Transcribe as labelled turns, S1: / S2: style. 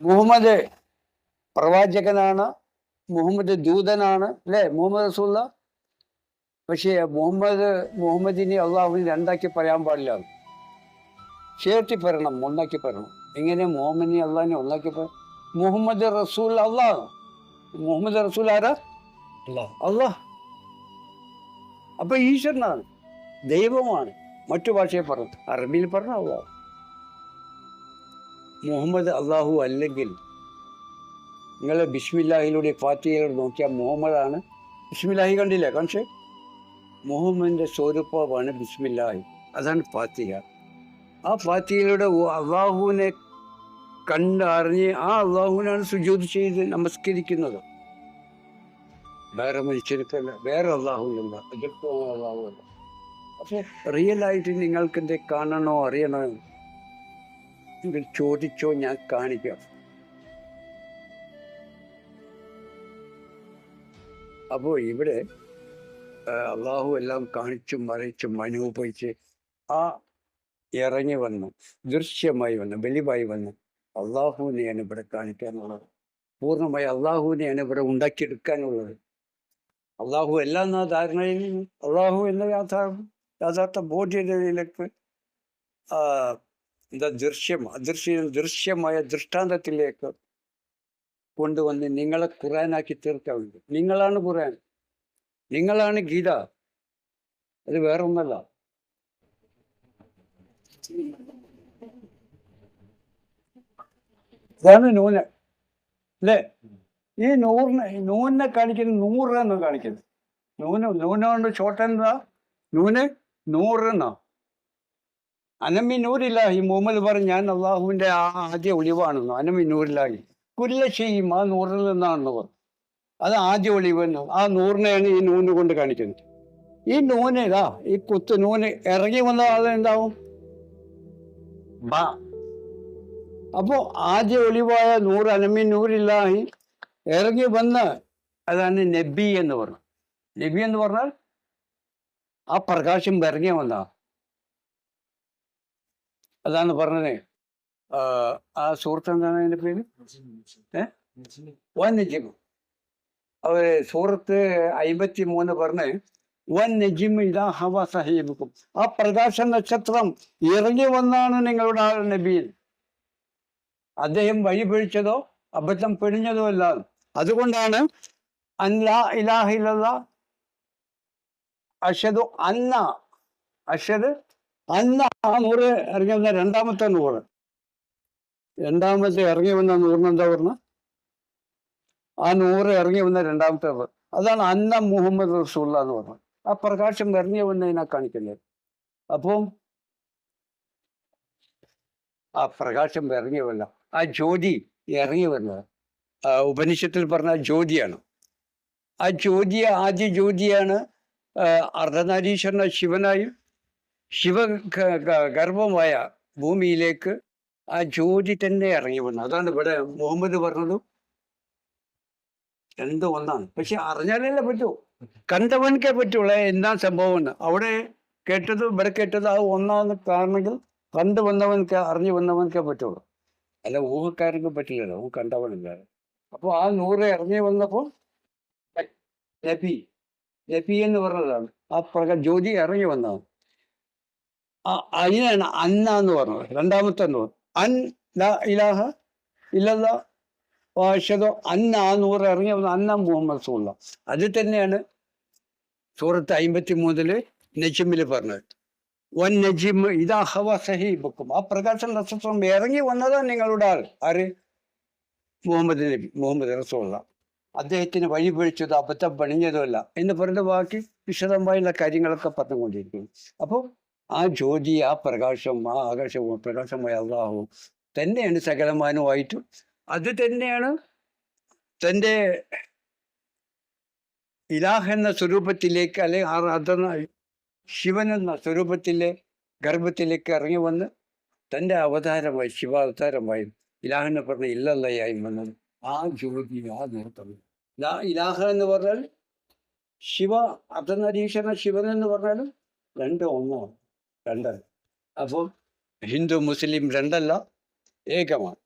S1: മുഹമ്മദ് പ്രവാചകനാണ് മുഹമ്മദ് ദൂതനാണ് അല്ലേ? മുഹമ്മദ് റസൂള്ള പക്ഷേ മുഹമ്മദ് മുഹമ്മദിനെ അള്ളാഹുവിനെ രണ്ടാക്കി പറയാൻ പാടില്ല. ചേർത്തി പറയണം ഒന്നാക്കി പറയണം. എങ്ങനെ മുഹമ്മദിനെ അള്ളാഹിനെ ഒന്നാക്കി പറ മുഹമ്മദ് റസൂൽ അള്ളാഹ്. മുഹമ്മദ് റസൂൽ ആരാ? അള്ളാഹ്. അപ്പൊ ഈശ്വരനാണ് ദൈവമാണ് മറ്റു ഭാഷയെ പറഞ്ഞു അറബിയിൽ പറഞ്ഞ അള്ളാഹ്. മുഹമ്മദ് അള്ളാഹു അല്ലെങ്കിൽ നിങ്ങൾ ബിസ്മില്ലാഹിലൂടെ ഫാത്തിഹയിലൂടെ നോക്കിയാൽ മുഹമ്മദാണ്. ബിസ്മില്ലാഹി കണ്ടില്ലേ? കാണിച്ചേ? മുഹമ്മദിന്റെ സ്വരൂപമാണ് ബിസ്മില്ലാഹി. അതാണ് ഫാത്തിഹ. ആ ഫാത്തിഹയിലൂടെ അള്ളാഹുവിനെ കണ്ടറിഞ്ഞ് ആ അള്ളാഹുവിനാണ് സുജോതി ചെയ്ത് നമസ്കരിക്കുന്നത്. വേറെ മനുഷ്യർക്കല്ല വേറെ അള്ളാഹുവില്ല. അള്ളാഹുവല്ല. പക്ഷെ റിയലായിട്ട് നിങ്ങൾക്ക് എന്ത് കാണണോ അറിയണോ? നിങ്ങൾ ചോദിച്ചോ ഞാൻ കാണിക്കാം. അപ്പോൾ ഇവിടെ അള്ളാഹു എല്ലാം കാണിച്ചും മറിച്ചും അനുഭവിച്ച് ആ ഇറങ്ങി വന്നു ദൃശ്യമായി വന്നു വെളിവായി വന്നു. അള്ളാഹുവിനെയാണ് ഇവിടെ കാണിക്കാനുള്ളത്. പൂർണമായി അള്ളാഹുവിനെയാണ് ഇവിടെ ഉണ്ടാക്കിയെടുക്കാനുള്ളത്. അള്ളാഹു എല്ലാം എന്ന ധാരണയിൽ അള്ളാഹു എന്ന യാഥാർത്ഥ യാഥാർത്ഥ ബോധ്യതയിലേക്ക് ആ, എന്താ ദൃശ്യം അദൃശ്യം ദൃശ്യമായ ദൃഷ്ടാന്തത്തിലേക്ക് കൊണ്ടുവന്ന് നിങ്ങളെ ഖുറാനാക്കി തീർക്കാൻ വേണ്ടി. നിങ്ങളാണ് ഖുറാൻ. നിങ്ങളാണ് ഗീത. അത് വേറൊന്നല്ല. ഇതാണ് നൂന്. അല്ലേ? ഈ നൂറിനെ നൂനെ കാണിക്കുന്നത് നൂറ് എന്നാണ് കാണിക്കുന്നത്. നൂന് നൂന നൂനോണ്ട് ഷോർട്ട് എന്താ? നൂന് നൂറ് എന്നാ അനമി നൂറില്ലാഹി മുഹമ്മദ് പറഞ്ഞു ഞാൻ അള്ളാഹുവിന്റെ ആ ആദ്യ ഒളിവാണെന്നോ. അനമിനൂരില്ലാഹി. കുല്ല ചെയ്യും ആ നൂറിൽ നിന്നാണെന്ന് പറഞ്ഞു. അത് ആദ്യ ഒളിവ് എന്നോ. ആ നൂറിനെയാണ് ഈ നൂന് കൊണ്ട് കാണിക്കുന്നത്. ഈ നൂന് ഇതാ ഈ കുത്ത് നൂന് ഇറങ്ങി വന്ന അത് എന്താവും? അപ്പോ ആദ്യ ഒളിവായ നൂറ് അനമി നൂറില്ലാഹി ഇറങ്ങി വന്ന് അതാണ് നബി എന്ന് പറഞ്ഞു. നബി എന്ന് പറഞ്ഞാൽ ആ പ്രകാശം ഇറങ്ങി വന്ന അതാണ് പറഞ്ഞത്. ആ, സുഹൃത്ത് എന്താണ് അതിന്റെ പേര്? വൻ നജിം. അവർ സൂറത്ത് അയിമ്പത്തി മൂന്ന് പറഞ്ഞ് വൻ നജിം ഇതാ ഹവ സഹീബുക്കും. ആ പ്രകാശ നക്ഷത്രം ഇറങ്ങി വന്നാണ് നിങ്ങളുടെ ആൾ നബീൻ അദ്ദേഹം വഴി പിഴിച്ചതോ അബദ്ധം പിഴിഞ്ഞതോ അല്ല. അതുകൊണ്ടാണ് അല്ലാ ഇലാഹില്ല അഷദു അന്ന അഷദ് അന്ന ആ നൂറ് ഇറങ്ങി വന്ന രണ്ടാമത്തെ നൂറ്. രണ്ടാമത്തെ ഇറങ്ങി വന്ന നൂറിന് എന്താ പറഞ്ഞ? ആ നൂറ് ഇറങ്ങി വന്ന രണ്ടാമത്തെ നൂറ്. അതാണ് അന്ന മുഹമ്മദ് റസൂള്ള എന്ന് പറഞ്ഞത് ആ പ്രകാശം ഇറങ്ങി വന്നതിനാ കാണിക്കുന്നത്. അപ്പം ആ പ്രകാശം ഇറങ്ങി വല്ല ആ ജ്യോതി ഇറങ്ങി വരുന്നത് ഉപനിഷത്തിൽ പറഞ്ഞ ജ്യോതിയാണ്. ആ ജ്യോതി ആദ്യ ജ്യോതിയാണ് അർദ്ധനാരീശ്വരന ശിവനായും ശിവ ഗർഭമായ ഭൂമിയിലേക്ക് ആ ജ്യോതി തന്നെ ഇറങ്ങി വന്നു. അതാണ് ഇവിടെ മുഹമ്മദ് പറഞ്ഞത് എന്തോ ഒന്നാണ്. പക്ഷെ അറിഞ്ഞാലല്ലേ പറ്റൂ. കണ്ടവനക്കേ പറ്റുള്ളൂ. എന്താ സംഭവം എന്ന് അവിടെ കേട്ടത് ഇവിടെ കേട്ടത് ആ ഒന്നാന്ന് കാരണമെങ്കിൽ കണ്ടു വന്നവനക്ക് അറിഞ്ഞു വന്നവനക്കേ പറ്റുള്ളൂ. അല്ല ഊഹക്കാരനും പറ്റില്ലല്ലോ. ഊഹ കണ്ടവനല്ലേ. അപ്പോൾ ആ നൂറ് ഇറങ്ങി വന്നപ്പോൾ നബി നബി എന്ന് പറഞ്ഞതാണ്. ആ പ്രകാരം ജ്യോതി ഇറങ്ങി വന്നതാണ്. അതിനാണ് അന്ന എന്ന് പറഞ്ഞത്. രണ്ടാമത്തെ എന്ന് പറഞ്ഞു അൻ ഇലാഹ ഇല്ലല്ല വാഷതോ അന്ന നൂറ് ഇറങ്ങി വന്ന അന്ന മുഹമ്മദ് സുല്ല അത് തന്നെയാണ് സൂറത്ത് അമ്പത്തി മൂന്നിൽ നജിമിൽ പറഞ്ഞത്. വൻ നജിം ഇതാ ഹവ സഹീബുക്കും. ആ പ്രകാശ നക്ഷത്രം ഇറങ്ങി വന്നതാണ് നിങ്ങളുടെ ആൾ. ആര്? മുഹമ്മദ് നബി മുഹമ്മദ് റസൂള്ള അദ്ദേഹത്തിന് വഴി പിഴിച്ചതോ അബദ്ധം പണിഞ്ഞതോ അല്ല. എന്ന് പറഞ്ഞ ബാക്കി വിശദമായുള്ള കാര്യങ്ങളൊക്കെ പറഞ്ഞുകൊണ്ടിരിക്കുന്നു. അപ്പോൾ ആ ജ്യോതി ആ പ്രകാശം ആ ആകാശവും പ്രകാശമായ അള്ളാഹു തന്നെയാണ് സകലമാനുമായിട്ടും അത് തന്നെയാണ് തന്റെ ഇലാഹ് എന്ന സ്വരൂപത്തിലേക്ക് അല്ലെ അതെന്ന ശിവൻ എന്ന സ്വരൂപത്തിലെ ഗർഭത്തിലേക്ക് ഇറങ്ങി വന്ന് തന്റെ അവതാരമായി ശിവാവതാരമായി ഇലാഹെന്ന് പറഞ്ഞ ഇല്ലല്ലയായി വന്നത് ആ ജ്യോതി ആ നേർത്തം ഇലാഹ എന്ന് പറഞ്ഞാൽ ശിവ അർദ്ധനരീക്ഷണ ശിവൻ എന്ന് പറഞ്ഞാൽ രണ്ട് ഒന്നാണ്. രണ്ടല്ല. അപ്പോൾ ഹിന്ദു മുസ്ലിം രണ്ടല്ല ഏകമാണ്.